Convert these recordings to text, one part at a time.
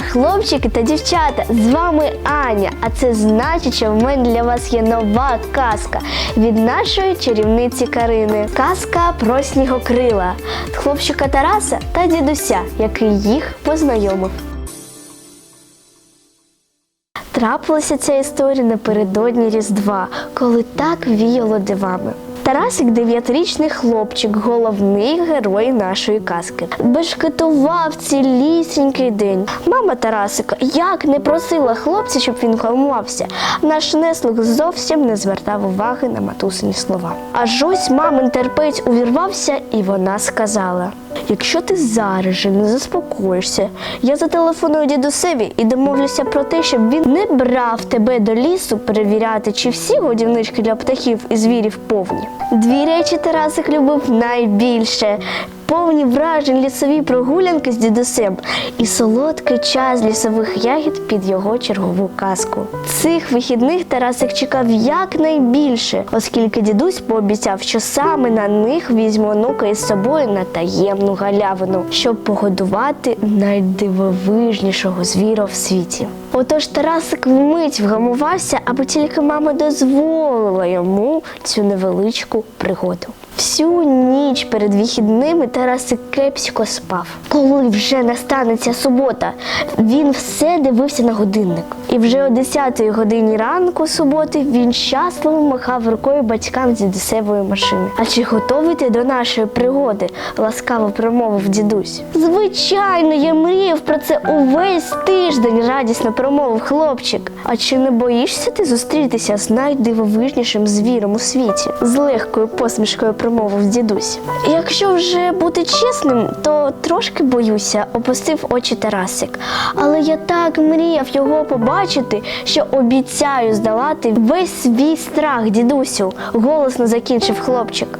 Хлопчики та дівчата! З вами Аня. А це значить, що в мене для вас є нова казка від нашої чарівниці Карини. Казка про снігокрила, хлопчика Тараса та дідуся, який їх познайомив. Трапилася ця історія напередодні Різдва, коли так віяло дивами. Тарасик дев'ятирічний хлопчик, головний герой нашої казки. Бешкетував цілісінький день. Мама Тарасика як не просила хлопця, щоб він вгамувався. Наш неслух зовсім не звертав уваги на матусині слова. Аж ось мамин терпець увірвався, і вона сказала: Якщо ти зараз же не заспокоїшся, я зателефоную дідусеві і домовлюся про те, щоб він не брав тебе до лісу перевіряти, чи всі годівнички для птахів і звірів повні. Дві речі Тарасик любив найбільше. Повні вражень лісові прогулянки з дідусем і солодкий час лісових ягід під його чергову казку. Цих вихідних Тарасик чекав якнайбільше, оскільки дідусь пообіцяв, що саме на них візьме онука із собою на таємну галявину, щоб погодувати найдивовижнішого звіра в світі. Отож Тарасик вмить вгамувався, аби тільки мама дозволила йому цю невеличку пригоду. Всю ніч перед вихідними Тарасик кепсько спав. Коли вже настанеться субота, він все дивився на годинник. І вже о 10 годині ранку суботи він щасливо махав рукою батькам з дідусевої машини. А чи готовий ти до нашої пригоди? ласкаво промовив дідусь. Звичайно, я мріяв про це увесь тиждень, радісно промовив хлопчик. А чи не боїшся ти зустрітися з найдивовижнішим звіром у світі? з легкою посмішкою промовив дідусь. Якщо вже бути чесним, то трошки боюся, опустив очі Тарасик. Але я так мріяв його побачити, що обіцяю здолати весь свій страх, дідусю, голосно закінчив хлопчик.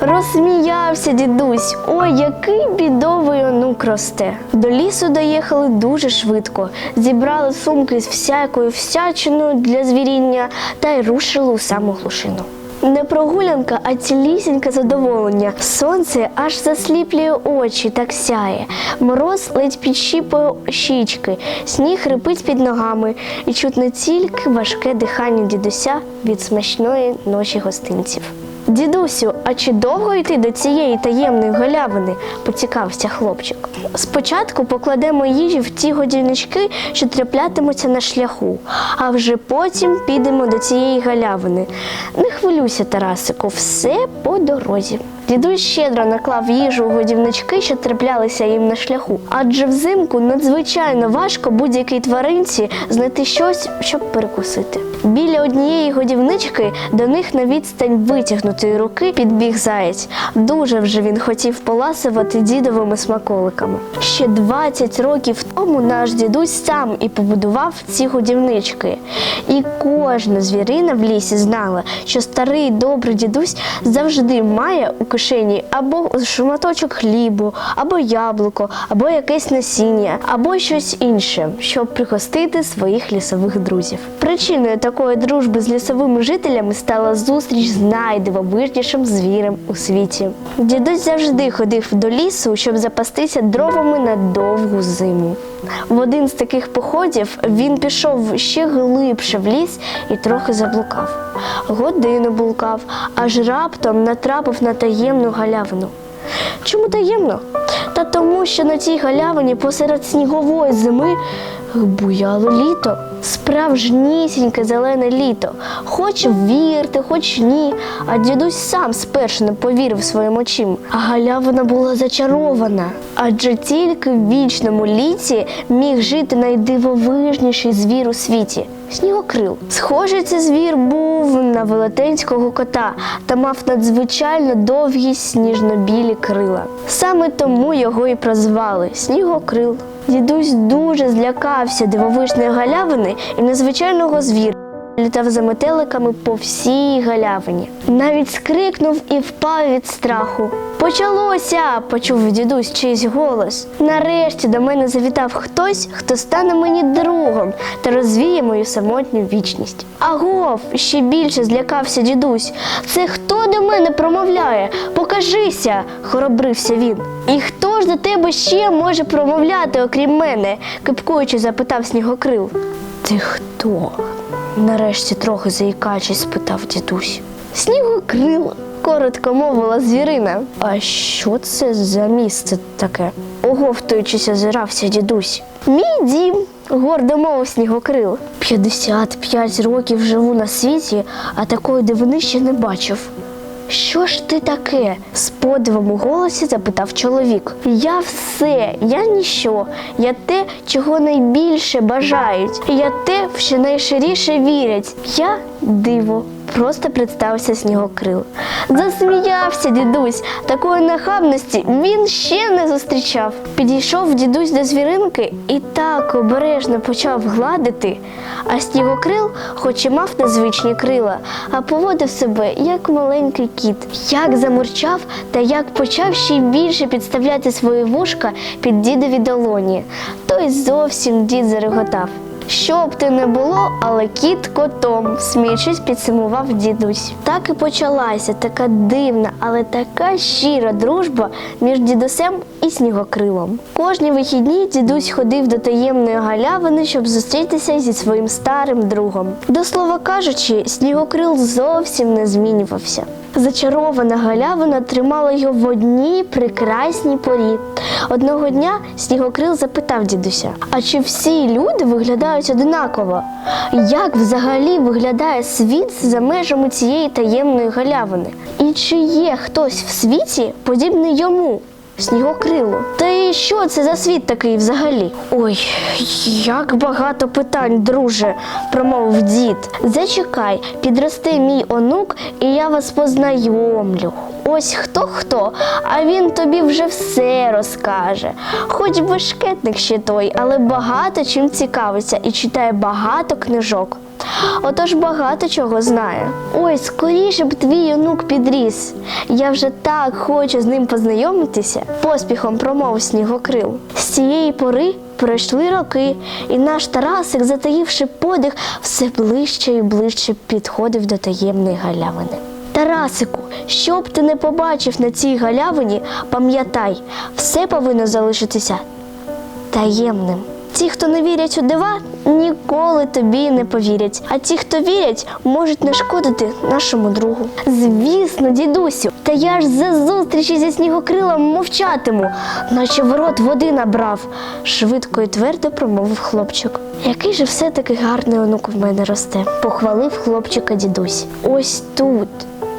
Розсміявся дідусь. Ой, який бідовий онук росте. До лісу доїхали дуже швидко, зібрали сумки з всякою всячиною для звіріння та й рушили у саму глушину. Не прогулянка, а цілісіньке задоволення. Сонце аж засліплює очі, так сяє. Мороз ледь підщіпує щічки, сніг рипить під ногами, і чутно тільки важке дихання дідуся від смачної ночі гостинців. Дідусю, а чи довго йти до цієї таємної галявини? поцікавився хлопчик. Спочатку покладемо їжі в ті годівнички, що траплятимуться на шляху, а вже потім підемо до цієї галявини. Не хвилюйся, Тарасику, все по дорозі. Дідусь щедро наклав їжу у годівнички, що траплялися їм на шляху. Адже взимку надзвичайно важко будь-якій тваринці знайти щось, щоб перекусити. Біля однієї годівнички до них на відстань витягнутої руки підбіг заєць. Дуже вже він хотів поласувати дідовими смаколиками. Ще 20 років тому наш дідусь сам і побудував ці годівнички. І кожна звірина в лісі знала, що старий добрий дідусь завжди має у кишені або шматочок хлібу, або яблуко, або якесь насіння, або щось інше, щоб пригостити своїх лісових друзів. Причиною такої дружби з лісовими жителями стала зустріч з найдивовижнішим звірем у світі. Дідусь завжди ходив до лісу, щоб запастися дровами на довгу зиму. В один з таких походів він пішов ще глибше в ліс і трохи заблукав. Годину блукав, аж раптом натрапив на таємну галявину. Чому таємно? Та тому, що на цій галявині посеред снігової зими буяло літо. Справжнісіньке зелене літо. Хоч вірте, хоч ні. А дідусь сам спершу не повірив своїм очам. А галявина була зачарована. Адже тільки в вічному літі міг жити найдивовижніший звір у світі снігокрил. Схожий цей звір був на велетенського кота та мав надзвичайно довгі сніжно-білі крила. Саме тому його і прозвали снігокрил. Дідусь дуже злякався дивовижної галявини і незвичайного звіра. Літав за метеликами по всій галявині. Навіть скрикнув і впав від страху. Почалося! почув дідусь чийсь голос. Нарешті до мене завітав хтось, хто стане мені другом та розвіє мою самотню вічність. Агов, ще більше злякався дідусь. Це хто до мене промовляє? Покажися, хоробрився він. І хто ж до тебе ще може промовляти, окрім мене? кипкуючи, запитав снігокрил. Ти хто? Нарешті трохи заїкаючись, спитав дідусь. Снігокрил, коротко мовила звірина. А що це за місце таке? Оговтуючись, озирався дідусь. Мій дім, гордо мовив снігокрил. 55 років живу на світі, а такої дивини ще не бачив. Що ж ти таке? з подивом у голосі запитав чоловік. Я все, я ніщо, я те, чого найбільше бажають. Я те, в що найширіше вірять. Я диво. Просто представився снігокрил. Засміявся дідусь. Такої нахабності він ще не зустрічав. Підійшов дідусь до звіринки і так обережно почав гладити. А снігокрил, хоч і мав незвичні крила, а поводив себе як маленький кіт, як замурчав та як почав ще й більше підставляти свої вушка під дідові долоні. Той зовсім дід зареготав. Що б ти не було, але кіт котом, сміючись, підсумував дідусь. Так і почалася така дивна, але така щира дружба між дідусем і снігокрилом. Кожні вихідні дідусь ходив до таємної галявини, щоб зустрітися зі своїм старим другом. До слова кажучи, снігокрил зовсім не змінювався. Зачарована галявина тримала його в одній прекрасній порі. Одного дня снігокрил запитав дідуся: А чи всі люди виглядають одинаково? Як взагалі виглядає світ за межами цієї таємної галявини? І чи є хтось в світі подібний йому? Снігокрилу. Та і що це за світ такий взагалі? Ой, як багато питань, друже, промовив дід. Зачекай, підросте мій онук, і я вас познайомлю. Ось хто хто, а він тобі вже все розкаже. Хоч бешкетник ще той, але багато чим цікавиться і читає багато книжок. Отож багато чого знає. Ой, скоріше б твій онук підріс. Я вже так хочу з ним познайомитися, поспіхом промовив снігокрил. З цієї пори пройшли роки, і наш Тарасик, затаївши подих, все ближче і ближче підходив до таємної галявини. Тарасику, що б ти не побачив на цій галявині, пам'ятай, все повинно залишитися таємним. Ті, хто не вірять у дива, ніколи тобі не повірять. А ті, хто вірять, можуть нашкодити нашому другу. Звісно, дідусю, та я ж за зустрічі зі снігокрилом мовчатиму, наче в рот води набрав, швидко і твердо промовив хлопчик. Який же все-таки гарний онук в мене росте, похвалив хлопчика дідусь. Ось тут.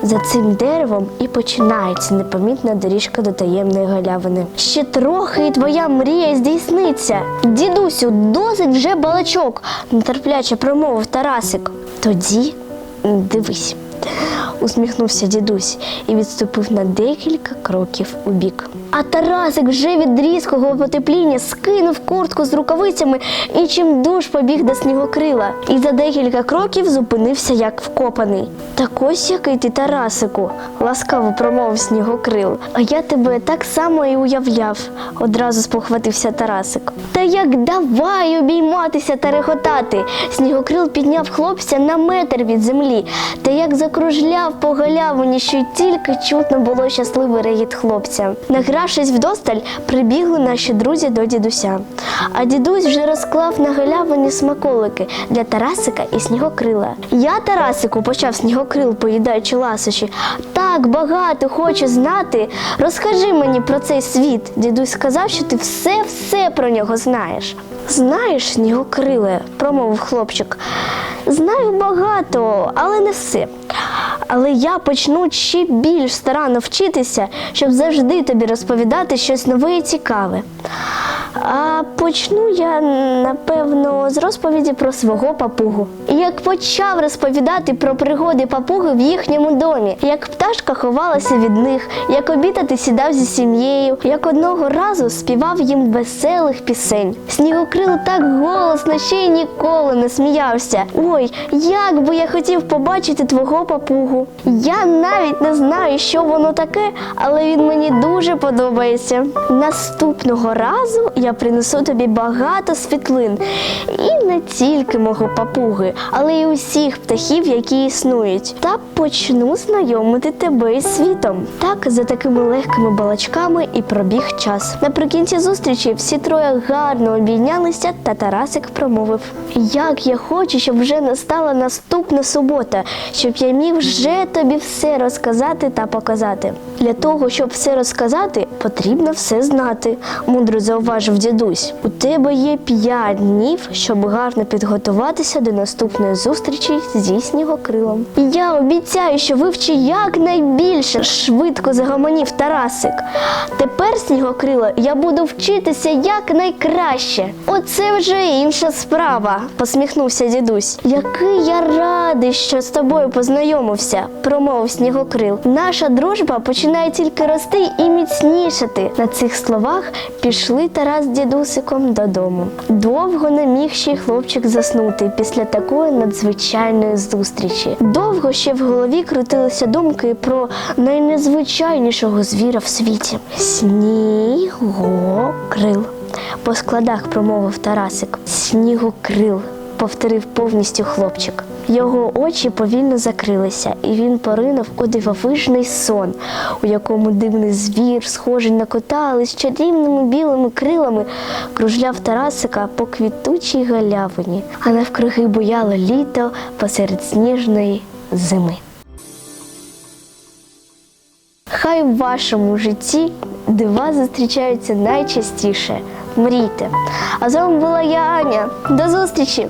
За цим деревом і починається непомітна доріжка до таємної галявини. Ще трохи і твоя мрія здійсниться. Дідусю, досить вже балачок, нетерпляче промовив Тарасик. Тоді дивись, усміхнувся дідусь і відступив на декілька кроків у бік. А Тарасик вже від різкого потепління скинув куртку з рукавицями і чим душ побіг до снігокрила. І за декілька кроків зупинився як вкопаний. Так ось який ти, Тарасику, ласкаво промовив снігокрил. А я тебе так само і уявляв, одразу спохватився Тарасик. Та як давай обійматися та реготати. Снігокрил підняв хлопця на метр від землі, та як закружляв по галявині, що й тільки чутно було щасливий регіт хлопця. Награвшись вдосталь, прибігли наші друзі до дідуся. А дідусь вже розклав на галявині смаколики для Тарасика і снігокрила. Я, Тарасику, почав снігокрил, поїдаючи ласощі. Так багато хочу знати. Розкажи мені про цей світ. Дідусь сказав, що ти все-все про нього знаєш. Знаєш, снігокриле, промовив хлопчик. Знаю багато, але не все. Але я почну ще більш старанно вчитися, щоб завжди тобі розповідати щось нове і цікаве. А почну я, напевно, з розповіді про свого папугу. Як почав розповідати про пригоди папуги в їхньому домі, як пташка ховалася від них, як обідати сідав зі сім'єю, як одного разу співав їм веселих пісень. Снігокрил так голосно ще й ніколи не сміявся. Ой, як би я хотів побачити твого папугу. Я навіть не знаю, що воно таке, але він мені дуже подобається. Наступного разу я принесу тобі багато світлин. І не тільки мого папуги, але й усіх птахів, які існують. Та почну знайомити тебе із світом. Так, за такими легкими балачками і пробіг час. Наприкінці зустрічі всі троє гарно обійнялися, та Тарасик промовив: Як я хочу, щоб вже настала наступна субота, щоб я міг вже тобі все розказати та показати. Для того, щоб все розказати, потрібно все знати, мудро зауважив дідусь. У тебе є п'ять днів, щоб гарно підготуватися до наступної зустрічі зі снігокрилом. Я обіцяю, що вивчу якнайбільше, швидко загомонів Тарасик. Тепер, снігокрило, я буду вчитися якнайкраще. Оце вже інша справа, посміхнувся дідусь. Який я радий, що з тобою познайомився, промовив снігокрил. Наша дружба починає тільки рости і міцнішати. На цих словах пішли Тарас з дідусиком додому. Довго не міг ще й хлопчик заснути після такої надзвичайної зустрічі. Довго ще в голові крутилися думки про найнезвичайнішого звіра в світі снігокрил. По складах промовив Тарасик. Снігокрил, повторив повністю хлопчик. Його очі повільно закрилися, і він поринув у дивовижний сон, у якому дивний звір, схожий на кота, але з чарівними білими крилами, кружляв Тарасика по квітучій галявині, а навкруги буяло літо посеред сніжної зими. Хай в вашому житті дива зустрічаються найчастіше. Мрійте. А з вами була я Аня. До зустрічі!